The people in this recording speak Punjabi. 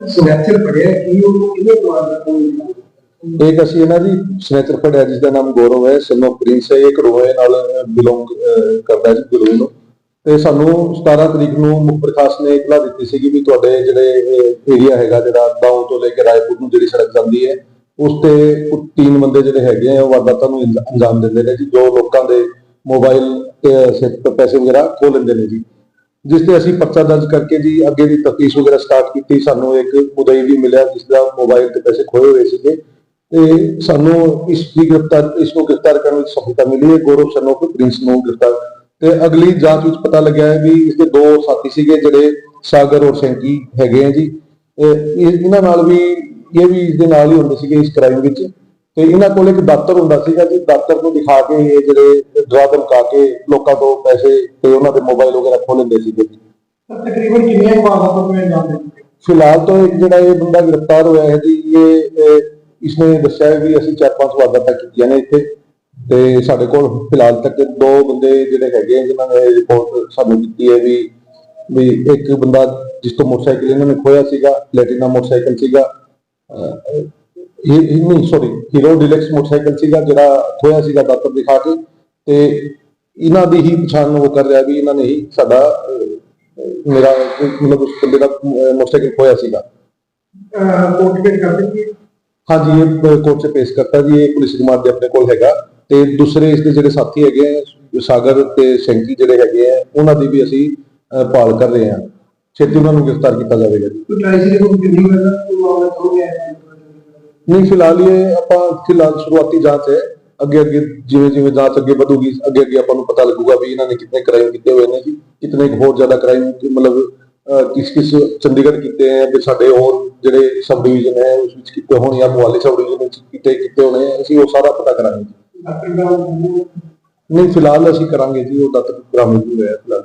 ਸਨੈਚਰ ਪੜਿਆ ਕੀ ਉਹ ਕਿਹਨੇ ਮਾਰਦਾ ਇੱਕ ਅਸੀਂ ਇਹਨਾਂ ਦੀ ਸਨੇਚਰ ਪੜਿਆ ਜਿਸ ਦਾ ਨਾਮ ਗੌਰਵ ਹੈ ਸਨੋ ਪ੍ਰਿੰਸ ਹੈ ਇੱਕ ਰੋਏ ਨਾਲ ਬਿਲੋਂਗ ਕਰਦਾ ਜੀ ਗੁਰੂ ਨੂੰ ਤੇ ਸਾਨੂੰ 17 ਤਰੀਕ ਨੂੰ ਮੁੱਖ ਪ੍ਰਕਾਸ਼ ਨੇ ਇਤਲਾ ਦਿੱਤੀ ਸੀਗੀ ਵੀ ਤੁਹਾਡੇ ਜਿਹੜੇ ਏਰੀਆ ਹੈਗਾ, ਜਿਹੜਾ ਦਾਉ ਤੋਂ ਲੈ ਕੇ ਰਾਏਪੁਰ ਨੂੰ ਜਿਹੜੀ ਸੜਕ ਜਾਂਦੀ ਹੈ, ਉਸ ਤੇ ਤਿੰਨ ਬੰਦੇ ਜਿਹੜੇ ਹੈਗੇ ਆ, ਉਹ ਵਾਰਦਾਤਾਂ ਨੂੰ ਅੰਜਾਮ ਦਿੰਦੇ ਨੇ ਜੀ, ਜੋ ਲੋਕਾਂ ਦੇ ਮੋਬਾਈਲ ਤੇ ਸੇ ਪੈਸੇ ਵਗੈਰਾ ਖੋਹ ਲੈਂਦੇ ਨੇ ਜੀ। ਜਿਸ ਤੇ ਅਸੀਂ ਪਰਚਾ ਦਰਜ ਕਰਕੇ ਜੀ ਅੱਗੇ ਦੀ ਤਫਤੀਸ਼ ਵਗੈਰਾ ਸਟਾਰਟ ਕੀਤੀ, ਸਾਨੂੰ ਇੱਕ ਮੁਦਈ ਵੀ ਮਿਲਿਆ ਜਿਸ ਦਾ ਮੋਬਾਈਲ ਤੇ ਪੈਸੇ ਖੋਏ ਹੋਏ ਸੀਗੇ। ਤੇ ਸਾਨੂੰ ਇਸ ਦੀ ਗ੍ਰਿਫਤਾਰ, ਇਸ ਨੂੰ ਗ੍ਰਿਫਤਾਰ ਕਰਨ ਵਿੱਚ ਸਫਲਤਾ ਮਿਲੀ ਹੈ। ਗੌਰਵ ਸ਼ਰਮਾ ਪ੍ਰਿੰਸ ਨੂੰ ਗ੍ਰਿਫਤਾਰ। ਤੇ ਅਗਲੀ ਜਾਂਚ ਵਿੱਚ ਪਤਾ ਲੱਗਿਆ ਹੈ ਵੀ ਇਸ ਦੇ ਦੋ ਸਾਥੀ ਸੀਗੇ, ਜਿਹੜੇ ਸਾਗਰ ਔਰ ਸੈਂਕੀ ਹੈਗੇ ਆ ਜੀ। ਇਹਨਾਂ ਨਾਲ ਵੀ, ਇਹ ਵੀ ਇਸ ਦੇ ਨਾਲ ਹੀ ਹੁੰਦੇ ਸੀਗੇ ਇਸ ਕ੍ਰਾਈਮ ਵਿੱਚ। ਤੇ ਇਹਨਾਂ ਕੋਲ ਇੱਕ ਦਾਤਰ ਹੁੰਦਾ ਸੀਗਾ ਜੀ ਦਾਤਰ ਨੂੰ ਦਿਖਾ ਕੇ ਇਹ ਜਿਹੜੇ ਡਰਾ ਧਮਕਾ ਕੇ ਲੋਕਾਂ ਤੋਂ ਪੈਸੇ ਤੇ ਉਹਨਾਂ ਦੇ ਮੋਬਾਈਲ ਵਗੈਰਾ ਖੋਹ ਲੈਂਦੇ ਸੀਗੇ। ਜੀ ਤਕਰੀਬਨ ਕਿੰਨੀਆਂ ਵਾਰਦਾਤਾਂ ਤੋਂ ਦਿੱਤੇ ਫਿਲਹਾਲ ਤਾਂ ਇੱਕ ਜਿਹੜਾ ਇਹ ਬੰਦਾ ਗ੍ਰਿਫਤਾਰ ਹੋਇਆ ਹੈ ਜੀ ਇਹ ਇਸਨੇ ਦੱਸਿਆ ਵੀ ਅਸੀਂ ਚਾਰ ਪੰਜ ਵਾਰਦਾਤਾਂ ਕੀਤੀਆਂ ਨੇ ਇੱਥੇ। ਤੇ ਸਾਡੇ ਕੋਲ ਫਿਲਹਾਲ ਤੱਕ ਦੋ ਬੰਦੇ ਜਿਹੜੇ ਹੈਗੇ ਜਿਨ੍ਹਾਂ ਨੇ ਰਿਪੋਰਟ ਸਾਨੂੰ ਦਿੱਤੀ ਹੈ ਵੀ ਵੀ ਇੱਕ ਬੰਦਾ ਜਿਸ ਤੋਂ ਮੋਟਰਸਾਈਕਲ ਇਹਨਾਂ ਨੇ ਖੋਇਆ ਸੀਗਾ ਪਲੈਟੀਨਾ ਮੋਟਰਸਾਈਕਲ ਸੀਗਾ ਇਹ ਇਹ ਨਹੀਂ ਸੌਰੀ ਹੀਰੋ ਡਿਲੈਕਸ ਮੋਟਰਸਾਈਕਲ ਸੀਗਾ ਜਿਹੜਾ ਖੋਇਆ ਸੀਗਾ ਦਾਤਰ ਦਿਖਾ ਕੇ ਤੇ ਇਹਨਾਂ ਦੀ ਹੀ ਪਛਾਣ ਉਹ ਕਰ ਰਿਹਾ ਵੀ ਇਹਨਾਂ ਨੇ ਹੀ ਸਾਡਾ ਮੇਰਾ ਮਤਲਬ ਉਸ ਬੰਦੇ ਦਾ ਮੋਟਰਸਾਈਕਲ ਖੋਇਆ ਸੀਗਾ। ਕੋਰਟ ਕੇ ਕਰ ਦਿੱਤੀ? ਹਾਂਜੀ ਇਹ ਕੋਰਟ 'ਚ ਪੇਸ਼ ਕਰਤਾ ਜੀ ਇਹ ਪੁਲਿਸ ਰਿਮਾਂਡ ਦੇ ਆਪਣੇ ਕੋਲ ਹੈਗਾ ਤੇ ਦੂਸਰੇ ਇਸ ਦੇ ਜਿਹੜੇ ਸਾਥੀ ਹੈਗੇ ਆ ਸਾਗਰ ਤੇ ਸ਼ੈਂਕੀ ਜਿਹੜੇ ਹੈਗੇ ਆ ਉਹਨਾਂ ਦੀ ਵੀ ਅਸੀਂ ਭਾਲ ਕਰ ਰਹੇ ਹਾਂ। ਛੇਤੀ ਉਹਨਾਂ ਨੂੰ ਗ੍ਰਿਫਤਾਰ ਕੀਤਾ ਜਾਵੇਗਾ ਜੀ। ਕੋਈ ਟ੍ਰਾਈ ਸੀ ਕੋਈ ਕਿੰਨੀ ਵਾਰ ਕੋਈ ਮਾਮਲਾ ਹੋ ਗਿਆ ਹੈ। ਨਹੀਂ ਫਿਲਹਾਲ ਇਹ ਆਪਾਂ ਫਿਲਹਾਲ ਸ਼ੁਰੂਆਤੀ ਜਾਂਚ ਹੈ। ਅੱਗੇ ਅੱਗੇ ਜਿਵੇਂ ਜਿਵੇਂ ਜਾਂਚ ਅੱਗੇ ਵਧੂਗੀ ਅੱਗੇ ਅੱਗੇ ਆਪਾਂ ਨੂੰ ਪਤਾ ਲੱਗੂਗਾ ਵੀ ਇਹਨਾਂ ਨੇ ਕਿੰਨੇ ਕ੍ਰਾਈਮ ਕੀਤੇ ਹੋਏ ਨੇ ਜੀ ਕਿਤਨੇ ਕੁ ਹੋਰ ਜ਼ਿਆਦਾ ਕ੍ਰਾਈਮ ਮਤਲਬ ਕਿਸ ਕਿਸ ਚੰਡੀਗੜ੍ਹ ਕੀਤੇ ਹੈ ਤੇ ਸਾਡੇ ਹੋਰ ਜਿਹੜੇ ਸਬ ਡਿਵੀਜ਼ਨ ਹੈ ਉਸ ਵਿੱਚ ਕੀਤੇ ਹੋਣ ਜਾਂ ਮੁਹਾਲੀ ਸਬ ਡਿਵੀਜ਼ਨ ਵਿੱਚ ਕੀਤੇ ਕੀਤੇ ਹੋਣੇ ਆ, ਅਸੀਂ ਉਹ ਸਾਰਾ ਪਤਾ ਕਰਾਂਗੇ ਜੀ। ਨਹੀਂ ਫਿਲਹਾਲ ਅਸੀਂ ਕਰਾਂਗੇ ਜੀ ਉਹ ਦਤ ਬਰਾਮਦ ਹੋਇਆ ਹੈ ਫਿਲਹਾਲ।